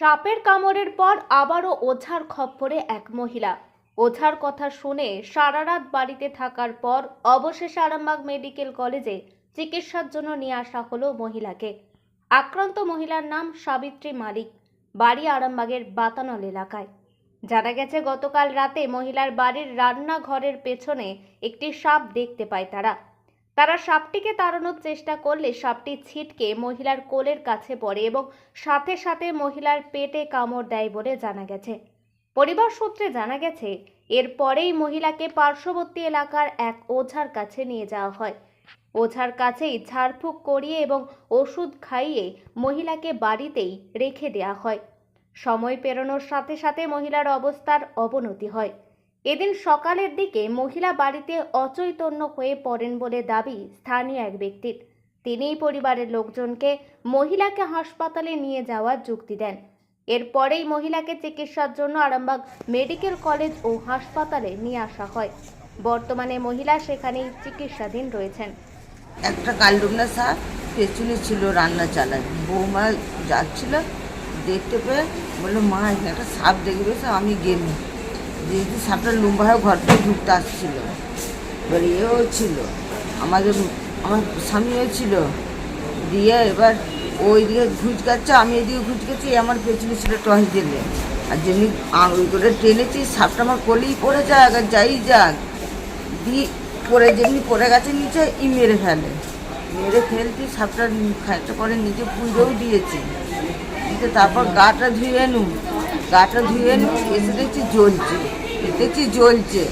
সাপের কামড়ের পর আবারও ওঝার খপ্পরে এক মহিলা। ওঝার কথা শুনে সারা রাত বাড়িতে থাকার পর অবশেষে আরামবাগ মেডিকেল কলেজে চিকিৎসার জন্য নিয়ে আসা হলো মহিলাকে। আক্রান্ত মহিলার নাম সাবিত্রী মালিক, বাড়ি আরামবাগের বাতানল এলাকায়। জানা গেছে, গতকাল রাতে মহিলার বাড়ির রান্নাঘরের পেছনে একটি সাপ দেখতে পায় তারা। তারা সাপটিকে তাড়ানোর চেষ্টা করলে সাপটি ছিটকে মহিলার কোলের কাছে পড়ে এবং সাথে সাথে মহিলার পেটে কামড় দেয় বলে জানা গেছে। পরিবার সূত্রে জানা গেছে, এরপরেই মহিলাকে পার্শ্ববর্তী এলাকার এক ওঝার কাছে নিয়ে যাওয়া হয়। ওঝার কাছেই ঝাড়ফুঁক করিয়ে এবং ওষুধ খাইয়ে মহিলাকে বাড়িতেই রেখে দেওয়া হয়। সময় পেরোনোর সাথে সাথে মহিলার অবস্থার অবনতি হয়। এদিন সকালের দিকে মহিলা বাড়িতে অচৈতন্য হয়ে পড়েন বলে দাবি স্থানীয় এক ব্যক্তির। তিনিই পরিবারের লোকজনকে মহিলাকে হাসপাতালে নিয়ে যাওয়ার যুক্তি দেন। এরপরেই মহিলাকে চিকিৎসার জন্য আরামবাগ মেডিকেল কলেজ ও হাসপাতালে নিয়ে আসা হয়। বর্তমানে মহিলা সেখানেই চিকিৎসাধীন রয়েছেন। একটা কালডুগনা সাপ পেছনে ছিল রান্না চালায়। বৌমা যাচ্ছিল, দেখতে পেয়ে বলল, মা একটা সাপ দেখবে আমি গেলি যেহেতু সাপটা লম্বা হয়ে ঘর থেকে ঢুকতে আসছিল। এবার এও ছিল। আমাদের আমার স্বামীও ছিল। দিয়ে এবার ওই দিকে ঘুচ ঘুচকাচ্ছে, আমি এদিকে ঘুচকাচ্ছি, এ আমার পেছনে ছিল টস দিলে। আর যেমনি ওই করে টেনেছি, সাপটা আমার কোলেই পড়ে যাক আর যাই যাক। দিয়ে পড়ে, যেমনি পড়ে গেছে, নিচে ই মেরে ফেলে। মেরে ফেলতে সাপটা খাইতে পরে নিচে পুজোও দিয়েছে। তারপর গাটা ধুয়ে নু গাটা ধুয়ে এসে দেখছি জ্বলছে দেখছি জ্বলছে।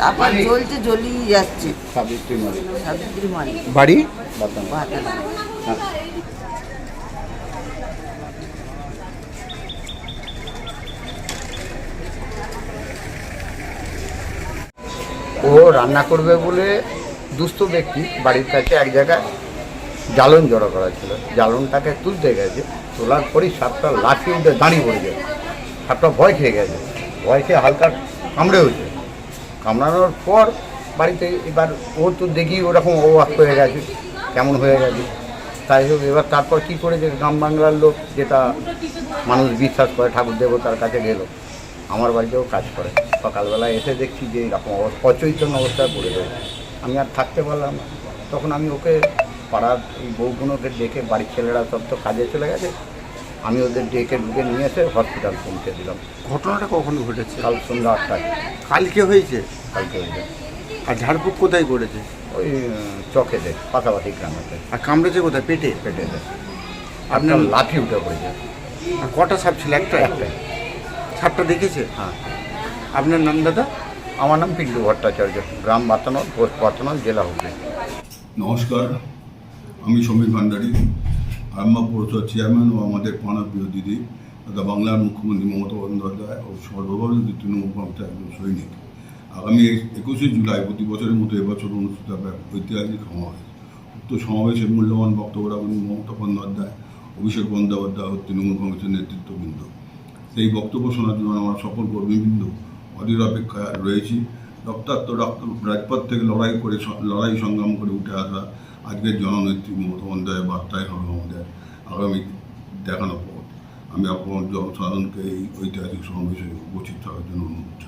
তারপর জ্বলছে জ্বলিয়ে যাচ্ছে। সাবিত্রী মালিক। সাবিত্রী মালিক। বাড়ি? ও রান্না করবে বলে দুস্থ ব্যক্তি বাড়ির কাছে এক জায়গায় জ্বালন জড়ো করা ছিল। জ্বালনটাকে তুলতে গেছে তোলার পরই সাপটা লাঠি উঠে দাঁড়িয়ে পড়ে গেছে। সাপটা ভয় খেয়ে গেছে। ভয় খেয়ে হালকা কামড়ে হয়েছে। কামড়ানোর পর বাড়িতে এবার ও তো দেখি ওরকম অবাক হয়ে গেছে, কেমন হয়ে গেছে। তাই হোক, এবার তারপর কী করেছে গ্রাম বাংলার লোক, যেটা মানুষ বিশ্বাস করে, ঠাকুর দেবতার কাছে গেল। আমার বাড়িতেও কাজ করে। সকালবেলা এসে দেখছি যে এরকম অচৈতন্য অবস্থায় পড়ে রয়েছে। আমি আর থাকতে পারলাম তখন আমি ওকে পাড়ার এই বউগুলোকে ডেকে বাড়ির ছেলেরা সব তো কাজে চলে গেছে। আমি ওদের ডেকে ঢুকে নিয়ে এসে হসপিটাল পৌঁছে দিলাম। ঘটনাটা কখন ঘটেছে? কাল সন্ধ্যা আটটায়। কালকে হয়েছে? কালকে যে আর ঝাড়ফুঁক কোথায় করেছে? ওই চকেতে পাশাপাশি গ্রামেতে। আর কামড়েছে কোথায়? পেটে? পেটে। দেয় আপনার লাঠি উঠে পড়েছে। আর কটা সাপ ছিল? একটা? একটাই সাপটা দেখেছে? হ্যাঁ। আপনার নাম দাদা? আমার নাম পিন্টু ভট্টাচার্য গ্রাম বাতানল পোস্ট বাতানল জেলা হুগলি। নমস্কার আমি সমীর ভান্ডারী। পৌরসভার চেয়ারম্যান ও আমাদের পাড়া প্রিয় দিদি তথা বাংলার মুখ্যমন্ত্রী মমতা বন্দ্যোপাধ্যায় ও সর্বভারতীয় তৃণমূল কংগ্রেসের একজন সৈনিক। আগামী একুশে জুলাই প্রতি বছরের মতো এবছর অনুষ্ঠিত হবে ঐতিহাসিক সমাবেশ। উক্ত সমাবেশের মূল্যবান বক্তব্য রাখবেন মমতা বন্দ্যোপাধ্যায়, অভিষেক বন্দ্যোপাধ্যায় ও তৃণমূল কংগ্রেসের নেতৃত্ববৃন্দ। সেই বক্তব্য শোনার জন্য আমার সকল কর্মীবৃন্দ অধীর অপেক্ষায় রয়েছি। রক্তাক্ত রক্ত রাজপথ থেকে লড়াই করে লড়াই সংগ্রাম করে উঠে আসা আজকের জননেত্রী মমতা বন্দ্যোপাধ্যায়ের বার্তায় হবে আমাদের আগামী দেখানো পথ। আমি আপনার জনসাধারণকে এই ঐতিহাসিক সমাবেশে উপস্থিত থাকার জন্য অনুরোধ